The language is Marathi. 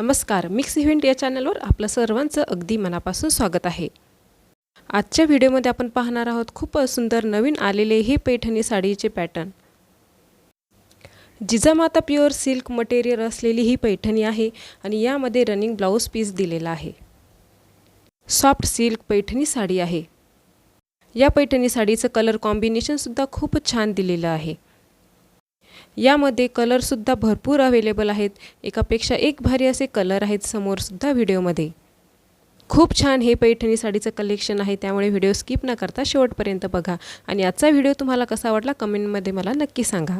नमस्कार मिक्स इव्हेंट या चॅनलवर आपलं सर्वांचं अगदी मनापासून स्वागत आहे. आजच्या व्हिडिओमध्ये आपण पाहणार आहोत खूप सुंदर नवीन आलेले हे Paithani साडीचे pattern. Jijamata pure silk material असलेली ही पैठणी आहे आणि यामध्ये रनिंग ब्लाऊज पीस दिलेला आहे. सॉफ्ट सिल्क पैठणी साडी आहे. या पैठणी साडीचं कलर कॉम्बिनेशनसुद्धा खूप छान दिलेलं आहे. यामध्ये कलरसुद्धा भरपूर अवेलेबल आहेत. एकापेक्षा एक भारी असे कलर आहेत समोरसुद्धा व्हिडिओमध्ये खूप छान हे पैठणी साडीचं कलेक्शन आहे त्यामुळे व्हिडिओ स्किप न करता शेवटपर्यंत बघा. आणि आजचा व्हिडिओ तुम्हाला कसा वाटला कमेंटमध्ये मला नक्की सांगा.